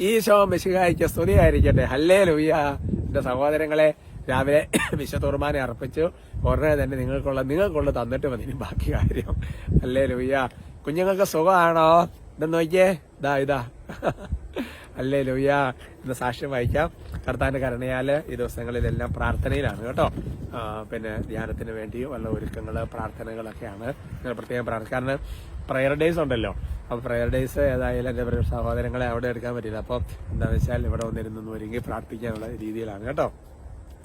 ഈശോ മിശിഹായിക്ക് സ്തുതിയായിരിക്കട്ടെ. ഹല്ലേ ലൂയ എന്റെ സഹോദരങ്ങളെ രാവിലെ വിശുദ്ധ അർപ്പിച്ചു. ഉടനെ തന്നെ നിങ്ങൾക്കുള്ള നിങ്ങൾക്കുള്ള തന്നിട്ട് മതി ബാക്കി കാര്യം. ഹല്ലേ ലൂയ കുഞ്ഞുങ്ങൾക്ക് സുഖമാണോ? ഇതെന്ന് നോക്കിയേ. ഇതാ ഇതാ. അല്ലേ ലൂയ? എന്ന സാക്ഷ്യം വായിക്കാം കർത്താന്റെ കരുണയാൽ ഈ ദിവസങ്ങളിലെല്ലാം പ്രാർത്ഥനയിലാണ് കേട്ടോ. പിന്നെ ധ്യാനത്തിന് വേണ്ടി വല്ല ഒരുക്കങ്ങൾ പ്രാർത്ഥനകളൊക്കെയാണ്. ഞാൻ പ്രത്യേകം പ്രാർത്ഥന കാരണം പ്രയർ ഡേയ്സ് ഉണ്ടല്ലോ. അപ്പോൾ പ്രയർ ഡേയ്സ് ഏതായാലും എന്റെ പ്രിയ സഹോദരങ്ങളെ അവിടെ എടുക്കാൻ പറ്റില്ല. അപ്പോൾ എന്താണെന്ന് വെച്ചാൽ ഇവിടെ വന്നിരുന്നു ഒരുങ്ങി പ്രാർത്ഥിക്കാനുള്ള രീതിയിലാണ് കേട്ടോ.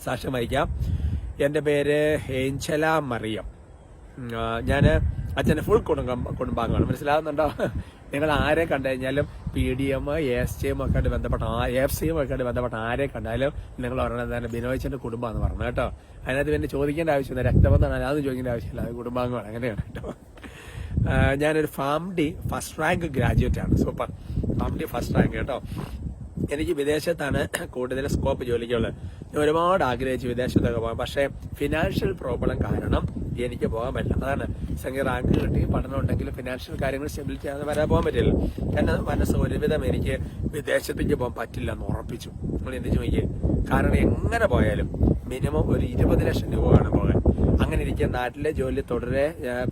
സാക്ഷ്യം വഹിക്കാം. എന്റെ പേര് ഏഞ്ചല മറിയം. ഞാൻ അച്ഛന്റെ ഫുൾ കുടുംബം കുടുംബാംഗമാണ്. മനസ്സിലാകുന്നുണ്ടോ നിങ്ങൾ ആരെ കണ്ടു കഴിഞ്ഞാലും P D M S T M ഒക്കെ ആയിട്ട് ബന്ധപ്പെട്ട എഫ് സിയും ഒക്കെ ആയിട്ട് ബന്ധപ്പെട്ട ആരെ കണ്ടാലും നിങ്ങൾ പറയണത് തന്നെ ബിനോയിച്ചന്റെ കുടുംബമാണെന്ന് പറഞ്ഞു കേട്ടോ. അതിനകത്ത് പിന്നെ ചോദിക്കേണ്ട ആവശ്യമില്ല. രക്തബന്ധമാണ് അതൊന്നും ചോദിക്കേണ്ട ആവശ്യമില്ല. അത് കുടുംബാംഗമാണ്. അങ്ങനെയാണ് കേട്ടോ. ഞാനൊരു pharm D first rank graduate ആണ്. Super. Pharm D first rank കേട്ടോ. എനിക്ക് വിദേശത്താണ് കൂടുതൽ സ്കോപ്പ് ജോലിക്കുള്ളത്. ഞാൻ ഒരുപാട് ആഗ്രഹിച്ചു വിദേശത്തൊക്കെ പോകാൻ പക്ഷേ ഫിനാൻഷ്യൽ പ്രോബ്ലം കാരണം എനിക്ക് പോകാൻ പറ്റില്ല. അതാണ് സംഗീത റാങ്ക് കിട്ടി. പഠനം ഉണ്ടെങ്കിൽ ഫിനാൻഷ്യൽ കാര്യങ്ങൾ സ്റ്റെബിലിറ്റി ആകാതെ വരാൻ പോകാൻ പറ്റില്ല. എന്നെ മനസ്സ് ഒരുവിധം എനിക്ക് വിദേശത്തേക്ക് പോകാൻ പറ്റില്ല എന്ന് ഉറപ്പിച്ചു. നിങ്ങൾ എന്ത് ചോദിക്കുക കാരണം എങ്ങനെ പോയാലും മിനിമം ഒരു ഇരുപത് ലക്ഷം രൂപ വേണം പോകാൻ. അങ്ങനെ ഇരിക്കാൻ നാട്ടിലെ ജോലി തുടരെ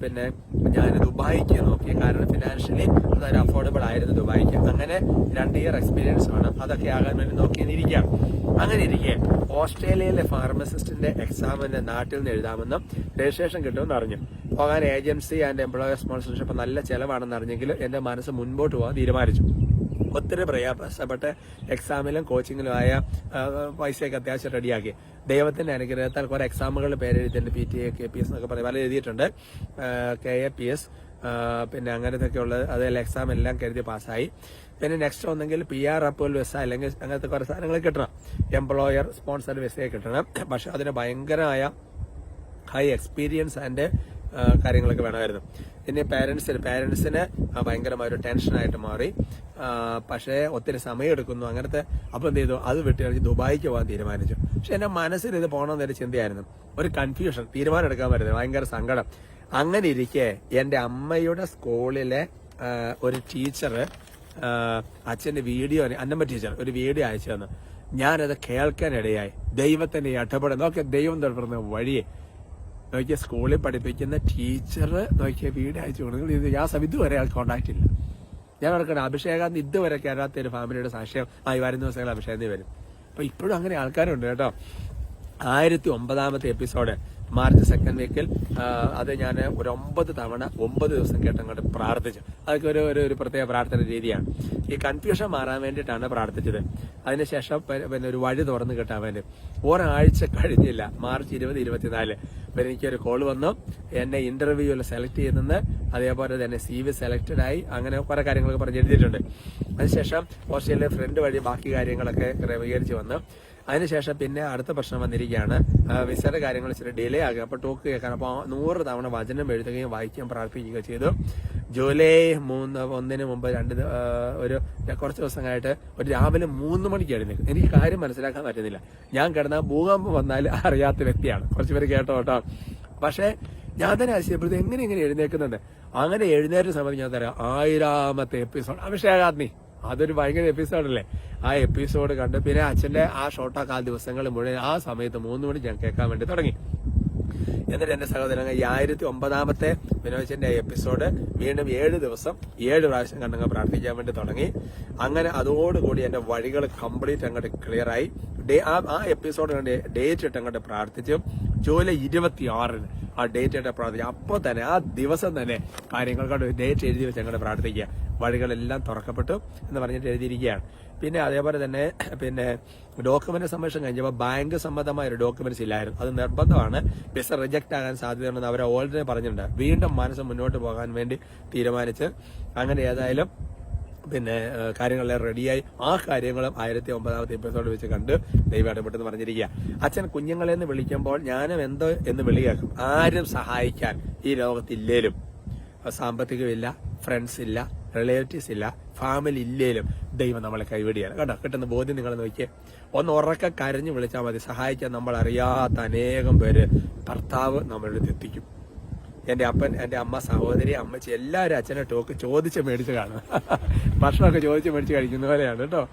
പിന്നെ ഞാൻ ദുബായിക്ക് നോക്കി കാരണം ഫിനാൻഷ്യലി അതൊരു അഫോർഡബിൾ ആയിരുന്നു ദുബായിക്ക്. അങ്ങനെ രണ്ട് ഇയർ എക്സ്പീരിയൻസ് വേണം അതൊക്കെ ആകാൻ വേണ്ടി നോക്കിയിരിക്കാം അങ്ങനെ ഇരിക്കെ. ഓസ്ട്രേലിയയിലെ ഫാർമസിസ്റ്റിന്റെ എക്സാമിന് നാട്ടിൽ നിന്ന് എഴുതാമെന്നും രജിസ്ട്രേഷൻ കിട്ടുമെന്ന് അറിഞ്ഞു. പോകാൻ ഏജൻസി ആൻഡ് എംപ്ലോയർ സ്പോൺസർഷിപ്പ് നല്ല ചെലവാണെന്ന് അറിഞ്ഞെങ്കിലും എന്റെ മനസ്സ് മുൻപോട്ട് പോകാൻ തീരുമാനിച്ചു. ഒത്തിരി പ്രയാസപ്പെട്ട് എക്സാമിലും കോച്ചിങ്ങിലും ആയ പൈസയൊക്കെ അത്യാവശ്യം റെഡിയാക്കി ദൈവത്തിന്റെ അനുഗ്രഹത്താൽ കുറെ എക്സാമുകൾ പേരെഴുതിയിട്ടുണ്ട്. P T A K P S എന്നൊക്കെ പറയും. പല എഴുതിയിട്ടുണ്ട്. കെ എ പി എസ് പിന്നെ അങ്ങനത്തെ ഉള്ളത് അതെല്ലാം എക്സാം എല്ലാം കരുതി പാസ്സായി. പിന്നെ നെക്സ്റ്റ് ഒന്നെങ്കിൽ പി ആർ അപ്പോൽ വിസ അല്ലെങ്കിൽ അങ്ങനത്തെ കുറെ സാധനങ്ങൾ കിട്ടണം. എംപ്ലോയർ സ്പോൺസർ വിസയെ കിട്ടണം. പക്ഷെ അതിന് ഭയങ്കരമായ ഹൈ എക്സ്പീരിയൻസ് ആൻഡ് കാര്യങ്ങളൊക്കെ വേണമായിരുന്നു. പിന്നെ പാരന്റ്സിന് പാരന്റ്സിന് ഭയങ്കരമായ ഒരു ടെൻഷനായിട്ട് മാറി. പക്ഷേ ഒത്തിരി സമയം എടുക്കുന്നു അങ്ങനത്തെ അപ്പം എന്ത് ചെയ്തു? അത് വിട്ട് കളിച്ച് ദുബായിക്ക് പോകാൻ തീരുമാനിച്ചു. പക്ഷെ എന്റെ മനസ്സിൽ ഇത് പോകണമെന്നൊരു ചിന്തയായിരുന്നു. ഒരു കൺഫ്യൂഷൻ തീരുമാനം എടുക്കാൻ പറ്റുന്നത് ഭയങ്കര സങ്കടം. അങ്ങനെ ഇരിക്കെ എന്റെ അമ്മയുടെ സ്കൂളിലെ ഒരു ടീച്ചർ അച്ഛന്റെ വീഡിയോ അന്നമ്മ ടീച്ചർ ഒരു വീഡിയോ അയച്ചു തന്നു. ഞാനത് കേൾക്കാനിടയായി. ദൈവത്തിന്റെ ഇടപെടൽ ഓക്കെ ദൈവം തുടർന്ന വഴിയെ നോക്കിയ സ്കൂളിൽ പഠിപ്പിക്കുന്ന ടീച്ചർ നോക്കിയ വീട് അയച്ചു കൊടുക്കുന്നത് ഇത് ഞാൻ സമയം ഇതുവരെ ആൾ കോണ്ടാക്ട് ഇല്ല. ഞാൻ നടക്കണം അഭിഷേകാന്ത് ഇതുവരെ കയറാത്ത ഒരു ഫാമിലിയുടെ സാക്ഷ്യം ആയി വരുന്ന ദിവസങ്ങൾ അഭിഷേകത്തിൽ വരും. അപ്പൊ ഇപ്പോഴും അങ്ങനെ ആൾക്കാരുണ്ട് കേട്ടോ. ആയിരത്തി ഒമ്പതാമത്തെ എപ്പിസോഡ് മാർച്ച് സെക്കൻഡ് വീക്കിൽ അത് ഞാൻ ഒരു ഒമ്പത് തവണ ഒമ്പത് ദിവസം കേട്ടങ്ങോട്ട് പ്രാർത്ഥിച്ചു. അതൊക്കെ ഒരു ഒരു പ്രത്യേക പ്രാർത്ഥന രീതിയാണ്. ഈ കൺഫ്യൂഷൻ മാറാൻ വേണ്ടിയിട്ടാണ് പ്രാർത്ഥിച്ചത്. അതിനുശേഷം പിന്നെ ഒരു വഴി തുറന്നു കിട്ടാൻ വേണ്ടി ഒരാഴ്ച കഴിഞ്ഞില്ല മാർച്ച് ഇരുപത് ഇരുപത്തിനാല്. പിന്നെ എനിക്കൊരു കോൾ വന്നു. എന്നെ ഇന്റർവ്യൂവിൽ സെലക്ട് ചെയ്യുന്നത് അതേപോലെ തന്നെ സി വി സെലക്ടഡ് ആയി. അങ്ങനെ കുറെ കാര്യങ്ങളൊക്കെ പറഞ്ഞ് എഴുതിയിട്ടുണ്ട്. അതിനുശേഷം ഓസ്ട്രേലിയ ഫ്രണ്ട് വഴി ബാക്കി കാര്യങ്ങളൊക്കെ ക്രമീകരിച്ച് വന്നു. അതിനുശേഷം പിന്നെ അടുത്ത പ്രശ്നം വന്നിരിക്കുകയാണ് വിസയുടെ കാര്യങ്ങൾ ഇച്ചിരി ഡിലേ ആകുക അപ്പോൾ ടോക്ക് കേൾക്കാൻ അപ്പോൾ നൂറ് തവണ വചനം എഴുതുകയും വായിക്കുകയും പ്രാർത്ഥിക്കുകയും ചെയ്തു. ജൂലൈ മൂന്ന് ഒന്നിന് മുമ്പ് രണ്ട് ഒരു കുറച്ച് ദിവസങ്ങളായിട്ട് ഒരു രാവിലെ മൂന്ന് മണിക്ക് എഴുന്നേക്കും എനിക്ക് കാര്യം മനസ്സിലാക്കാൻ പറ്റുന്നില്ല. ഞാൻ കിടന്ന ഭൂകമ്പം വന്നാൽ അറിയാത്ത വ്യക്തിയാണ്. കുറച്ച് പേര് കേട്ടോ കേട്ടോ. പക്ഷേ ഞാൻ തന്നെ ആശ്ചര്യപ്പെടുത്തി എങ്ങനെ ഇങ്ങനെ എഴുന്നേക്കുന്നുണ്ട് അങ്ങനെ എഴുന്നേറ്റ സമയത്ത് ഞാൻ തരാം. ആയിരാമത്തെ എപ്പിസോഡ് അഭിഷേകാഗ്നി. അതൊരു ഭയങ്കര എപ്പിസോഡല്ലേ ആ എപ്പിസോഡ് കണ്ട് പിന്നെ അച്ഛന്റെ ആ ഷോർട്ടാക്ക് ആ ദിവസങ്ങൾ മുഴുവൻ ആ സമയത്ത് മൂന്ന് മണി ഞാൻ കേൾക്കാൻ വേണ്ടി തുടങ്ങി. എന്നിട്ട് എന്റെ സഹോദരങ്ങൾ ഈ ആയിരത്തി ഒമ്പതാമത്തെ വിനോദന്റെ എപ്പിസോഡ് വീണ്ടും ഏഴ് ദിവസം ഏഴ് പ്രാവശ്യം കണ്ടങ്ങ് പ്രാർത്ഥിക്കാൻ വേണ്ടി തുടങ്ങി. അങ്ങനെ അതോടുകൂടി എന്റെ വഴികൾ കംപ്ലീറ്റ് അങ്ങോട്ട് ക്ലിയർ ആയി. ഡേ ആ എപ്പിസോഡ് കണ്ട് ഡേറ്റ് ഇട്ട് അങ്ങോട്ട് പ്രാർത്ഥിച്ചു. ജൂലൈ ഇരുപത്തി ആറിന് ആ ഡേറ്റ് ഇട്ട് പ്രാർത്ഥിച്ചു. അപ്പോൾ തന്നെ ആ ദിവസം തന്നെ കാര്യങ്ങൾ കണ്ട് ഡേറ്റ് എഴുതി വെച്ച് അങ്ങോട്ട് പ്രാർത്ഥിക്കുക. വഴികളെല്ലാം തുറക്കപ്പെട്ടു എന്ന് പറഞ്ഞിട്ട് എഴുതിയിരിക്കുകയാണ്. പിന്നെ അതേപോലെ തന്നെ പിന്നെ ഡോക്യുമെന്റ് സംരക്ഷണം കഴിഞ്ഞപ്പോൾ ബാങ്ക് സംബന്ധമായ ഒരു ഡോക്യുമെന്റ്സ് ഇല്ലായിരുന്നു. അത് നിർബന്ധമാണ്. വിസ റിജക്ട് ആകാൻ സാധ്യതയുണ്ടെന്ന് അവരെ ഓൾറെഡി പറഞ്ഞിട്ടുണ്ട്. വീണ്ടും മനസ്സ് മുന്നോട്ട് പോകാൻ വേണ്ടി തീരുമാനിച്ച് അങ്ങനെ ഏതായാലും പിന്നെ കാര്യങ്ങളെല്ലാം റെഡിയായി ആ കാര്യങ്ങളും ആയിരത്തി ഒമ്പതാമത്തെ എപ്പിസോഡ് വെച്ച് കണ്ട് ദൈവം ഇടപെട്ടെന്ന് പറഞ്ഞിരിക്കുക. അച്ഛൻ കുഞ്ഞുങ്ങളെ എന്ന് വിളിക്കുമ്പോൾ ഞാനും എന്തോ എന്ന് വിളിയാക്കും. ആരും സഹായിക്കാൻ ഈ ലോകത്തില്ലേലും. സാമ്പത്തികമില്ല ഫ്രണ്ട്സ് ഇല്ല റിലേറ്റീവ്സ് ഇല്ല ഫാമിലി ഇല്ലേലും ദൈവം നമ്മളെ കൈവിടിയാണ്. കേട്ടോ കിട്ടുന്ന ബോധ്യം നിങ്ങൾ നോക്കിയേ. ഒന്ന് ഉറക്കെ കരഞ്ഞു വിളിച്ചാൽ മതി. സഹായിക്കാൻ നമ്മൾ അറിയാത്ത അനേകം പേര് ഭർത്താവ് നമ്മളുടെ എത്തിക്കും. എന്റെ അപ്പൻ എന്റെ അമ്മ സഹോദരി അമ്മച്ചി എല്ലാവരും അച്ഛനെ ടോക്ക് ചോദിച്ച് മേടിച്ച് കാണും. ഭക്ഷണമൊക്കെ ചോദിച്ച് മേടിച്ച് കഴിക്കുന്ന പോലെയാണ് കേട്ടോ.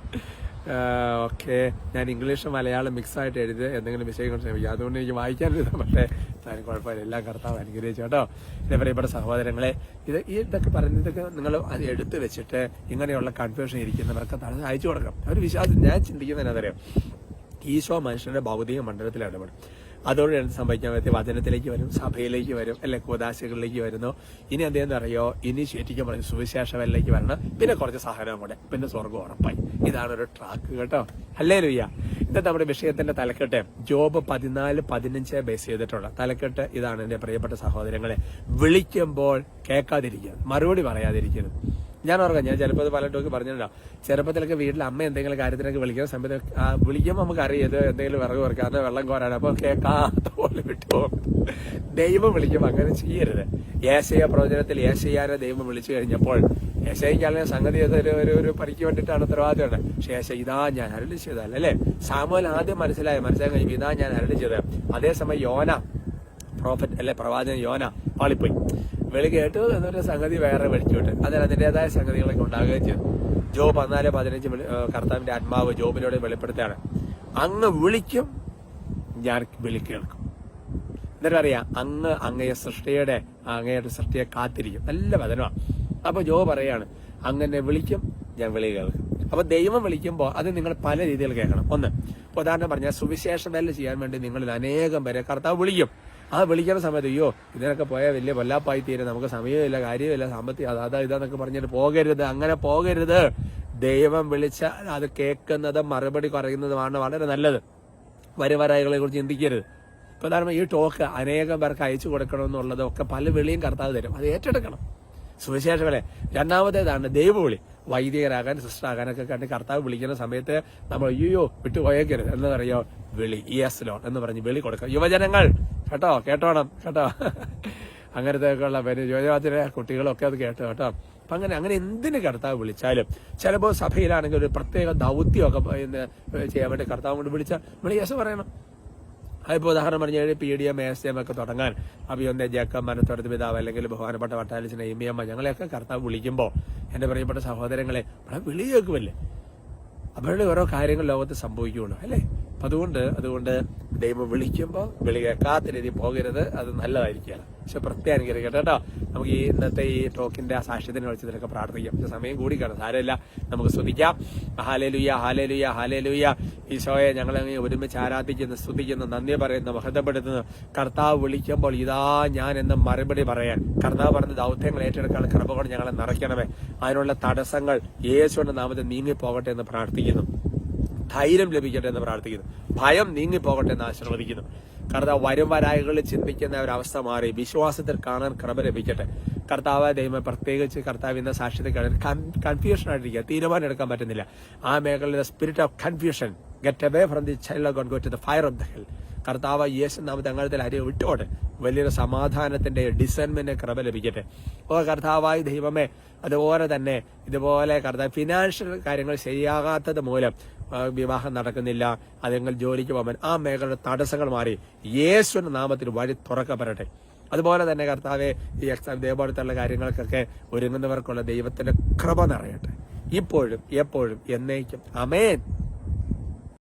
ഓക്കെ. ഞാൻ ഇംഗ്ലീഷ് മലയാളം മിക്സ് ആയിട്ട് എഴുതി എന്തെങ്കിലും വിഷയം കൊണ്ട് ശ്രമിക്കാം. അതുകൊണ്ട് എനിക്ക് വായിക്കാൻ പക്ഷേ ഞാൻ കുഴപ്പമില്ല. എല്ലാം കർത്താവ് അനുഗ്രഹിച്ചു. കേട്ടോ? എന്നെ പറയപ്പെട്ട സഹോദരങ്ങളെ ഇത് ഈ ഇതൊക്കെ പറയുന്നതൊക്കെ നിങ്ങൾ അത് എടുത്തു വെച്ചിട്ട് ഇങ്ങനെയുള്ള കൺഫ്യൂഷൻ ഇരിക്കുന്നവർക്ക് തടഞ്ഞ് അയച്ചു കൊടുക്കാം അവർ വിശ്വാസം ഞാൻ ചിന്തിക്കുന്നത് എന്നറിയാം ഈശോ മനുഷ്യന്റെ ഭൗതിക മണ്ഡലത്തിൽ ഇടപെടും അതോടെ എന്ത് സംഭവിക്കാൻ വചനത്തിലേക്ക് വരും സഭയിലേക്ക് വരും അല്ലെ കൂതാശകളിലേക്ക് വരുന്നു. ഇനി എന്തെന്ന് അറിയോ? ഇനി ശരിക്കും പറഞ്ഞു സുവിശേഷവലിലേക്ക് വരണം. പിന്നെ കുറച്ച് സഹനം കൂടെ. പിന്നെ സ്വർഗം ഉറപ്പായി. ഇതാണ് ഒരു ട്രാക്ക് കേട്ടോ. അല്ലേ ലുയ്യ ഇത് നമ്മുടെ വിഷയത്തിന്റെ തലക്കെട്ട് ജോബ് പതിനാല് പതിനഞ്ച് ബേസ് ചെയ്തിട്ടുള്ള തലക്കെട്ട്. ഇതാണ് എന്റെ പ്രിയപ്പെട്ട സഹോദരങ്ങളെ. വിളിക്കുമ്പോൾ കേൾക്കാതിരിക്കുക. മറുപടി പറയാതിരിക്കരുത് ഞാൻ ഓർക്കാം ഞാൻ ചിലപ്പോൾ അത് പല ടോക്ക് പറഞ്ഞിട്ടുണ്ടാവും. ചെറുപ്പത്തിലൊക്കെ വീട്ടിൽ അമ്മ എന്തെങ്കിലും കാര്യത്തിനൊക്കെ വിളിക്കുന്ന സമയത്ത് വിളിക്കുമ്പോൾ നമുക്ക് അറിയാം ഇത് എന്തെങ്കിലും വിറക് കുറക്കാതെ വെള്ളം കോരാണ് അപ്പോൾ കേൾക്കാത്ത പോലെ വിട്ടു ദൈവം വിളിക്കുമ്പോൾ അങ്ങനെ ചെയ്യരുത്. ഏശയ പ്രവചനത്തിൽ ഏശയ്യാനെ ദൈവം വിളിച്ചു കഴിഞ്ഞപ്പോൾ ഏശയ്ക്കാണെങ്കിൽ സംഗതി ഒരു ഒരു ഒരു പണിക്ക് വേണ്ടിയിട്ടാണ് ഉത്തരവാദിത്തമാണ് പക്ഷേ ഏശ ഇതാ ഞാൻ അരളി ചെയ്തല്ല അല്ലേ? സാമൂഹ്യം ആദ്യം മനസ്സിലായി. മനസ്സിലായി കഴിയുമ്പോൾ ഇതാ ഞാൻ അരളി ചെയ്തത്. അതേസമയം യോന പ്രോഫറ്റ് അല്ലെ? പ്രവാചകൻ യോന പാളിപ്പോയി. വെളി കേട്ടു എന്നൊരു സംഗതി വേറെ വിളിച്ചോട്ട്. അതിന് അതിന്റെതായ സംഗതികളൊക്കെ ഉണ്ടാകുകയും ചെയ്തു. ജോബ് പതിനാല് പതിനഞ്ച് കർത്താവിന്റെ ആത്മാവ് ജോബിനോട് വെളിപ്പെടുത്തുകയാണ്. അങ്ങ് വിളിക്കും ഞാൻ വിളി കേൾക്കും. എന്നിട്ട് അറിയാം അങ്ങ് അങ്ങയെ സൃഷ്ടിയുടെ അങ്ങയുടെ സൃഷ്ടിയെ കാത്തിരിക്കും. നല്ല വചനമാണ് അപ്പൊ ജോ പറയാണ് അങ്ങനെ വിളിക്കും ഞാൻ വിളി കേൾക്കും. അപ്പൊ ദൈവം വിളിക്കുമ്പോൾ അത് നിങ്ങൾ പല രീതിയിൽ കേൾക്കണം. ഒന്ന് ഉദാഹരണം പറഞ്ഞാൽ സുവിശേഷം വേല ചെയ്യാൻ വേണ്ടി നിങ്ങളിൽ അനേകം പേരെ കർത്താവ് വിളിക്കും. ആ വിളിക്കുന്ന സമയത്ത് അയ്യോ ഇതിനൊക്കെ പോയാൽ വലിയ വല്ലാപ്പായി തീരെ നമുക്ക് സമയമില്ല കാര്യമില്ല സാമ്പത്തിക അതാ ഇതാന്നൊക്കെ പറഞ്ഞിട്ട് പോകരുത് അങ്ങനെ പോകരുത്. ദൈവം വിളിച്ച അത് കേൾക്കുന്നത് മറുപടി പറയുന്നതുമാണ് വളരെ നല്ലത്. വരുവരായികളെ കുറിച്ച് ചിന്തിക്കരുത്. പ്രധാനമായി ഈ ടോക്ക് അനേകം പേർക്ക് അയച്ചു കൊടുക്കണമെന്നുള്ളതൊക്കെ പല വിളിയും കർത്താവ് തരും. അത് ഏറ്റെടുക്കണം. സുവിശേഷങ്ങളെ. രണ്ടാമത്തേതാണ് ദൈവവിളി. വൈദികരാകാൻ സിസ്റ്ററാകാനൊക്കെ കണ്ട് കർത്താവ് വിളിക്കുന്ന സമയത്ത് നമ്മൾ അയ്യോ വിട്ടു പോയേക്കരുത് എന്നറിയോ വിളി യെസ് ലോൺ എന്ന് പറഞ്ഞ് വിളി കൊടുക്കുക. യുവജനങ്ങൾ കേട്ടോ കേട്ടോണം കേട്ടോ. അങ്ങനത്തെ ഒക്കെയുള്ള പേര് യുവജനത്തിലെ കുട്ടികളൊക്കെ അത് കേട്ടോ കേട്ടോ. അപ്പൊ അങ്ങനെ അങ്ങനെ എന്തിന് കർത്താവ് വിളിച്ചാലും ചിലപ്പോൾ സഭയിലാണെങ്കിൽ ഒരു പ്രത്യേക ദൗത്യമൊക്കെ ചെയ്യാൻ വേണ്ടി കർത്താവ് കൊണ്ട് വിളിച്ചാൽ നമ്മൾ യെസ് പറയണം. അതിപ്പോൾ ഉദാഹരണം പറഞ്ഞു കഴിഞ്ഞാൽ P D M S M ഒക്കെ തുടങ്ങാൻ അഭിയൊന്നെ ജേക്കം മനത്തോടത്ത് പിതാവ് അല്ലെങ്കിൽ ബഹുമാനപ്പെട്ട വട്ടാലിച്ചിനെ ഇമിയമ്മ ഞങ്ങളെയൊക്കെ കർത്താവ് വിളിക്കുമ്പോൾ എന്റെ പ്രിയപ്പെട്ട സഹോദരങ്ങളെ അവിടെ വിളി കേൾക്കുമല്ലേ അവരുടെ ഓരോ കാര്യങ്ങൾ ലോകത്ത് സംഭവിക്കുകയുള്ളൂ അല്ലേ? അതുകൊണ്ട് അതുകൊണ്ട് ദൈവം വിളിക്കുമ്പോൾ വിളി കേൾക്കാത്ത രീതി പോകരുത്. അത് നല്ലതായിരിക്കുകയാണ്. പക്ഷെ പ്രത്യേകം കേട്ടോ നമുക്ക് ഈ ഇന്നത്തെ ഈ ടോക്കിന്റെ ആ സാക്ഷ്യത്തിന് വെച്ചതിലൊക്കെ പ്രാർത്ഥിക്കാം. പക്ഷെ സമയം കൂടി കാണും സാരമില്ല. നമുക്ക് സ്തുതിക്കാം. ഹാലേലുയ്യ ഹാലേലുയ്യ ഹാലേലുയ്യ ഈശോയെ ഞങ്ങളെ ഒരുമിച്ച് ആരാധിക്കുന്നു സ്തുതിക്കുന്നു നന്ദി പറയുന്നു മഹത്വപ്പെടുത്തുന്നു. കർത്താവ് വിളിക്കുമ്പോൾ ഇതാ ഞാൻ എന്ന് മറുപടി പറയാൻ. കർത്താവ് പറഞ്ഞ ദൗത്യങ്ങൾ ഏറ്റെടുക്കാൻ കൃപ ഞങ്ങളെ നിറയ്ക്കണമേ. അതിനുള്ള തടസ്സങ്ങൾ യേശുവിന്റെ നാമത്തിൽ നീങ്ങിപ്പോകട്ടെ എന്ന് പ്രാർത്ഥിക്കുന്നു. ധൈര്യം ലഭിക്കട്ടെ എന്ന് പ്രാർത്ഥിക്കുന്നു. ഭയം നീങ്ങിപ്പോകട്ടെ എന്ന് ആശീർവദിക്കുന്നു. കർത്താവ് വരും വരായകളിൽ ചിന്തിക്കുന്ന ഒരവസ്ഥ മാറി. വിശ്വാസത്തിൽ കാണാൻ കൃപ ലഭിക്കട്ടെ. കർത്താവ് ദൈവം പ്രത്യേകിച്ച് കർത്താവ് ഇന്ന സാക്ഷ്യത്തെ കാണാൻ കൺഫ്യൂഷൻ ആയിട്ടിരിക്കുക. തീരുമാനം എടുക്കാൻ പറ്റുന്നില്ല. ആ മേഖലയിലെ spirit of confusion get away from the child god go to the fire of the hell കർത്താവ് യേശു നാമത്തെ അങ്ങനത്തിൽ അരി വിട്ടോട്ടെ വലിയൊരു സമാധാനത്തിന്റെ ഡിസൈൻമെന്റ് കൃപ ലഭിക്കട്ടെ. ഓ കർത്താവായി ദൈവമേ അതുപോലെ തന്നെ ഇതുപോലെ കർത്താവ് ഫിനാൻഷ്യൽ കാര്യങ്ങൾ ശരിയാകാത്തത് മൂലം വിവാഹം നടക്കുന്നില്ല. അല്ലെങ്കിൽ ജോലിക്ക് പോകാൻ ആ മേഖലയുടെ തടസ്സങ്ങൾ മാറി. യേശുവിന്റെ നാമത്തിൽ വഴി തുറക്കപ്പെടട്ടെ. അതുപോലെ തന്നെ കർത്താവെ ഈ എക്സാം ഇതേപോലത്തുള്ള കാര്യങ്ങൾക്കൊക്കെ ഒരുങ്ങുന്നവർക്കുള്ള ദൈവത്തിന്റെ കൃപ നിറയട്ടെ. ഇപ്പോഴും എപ്പോഴും എന്നേക്കും. അമേൻ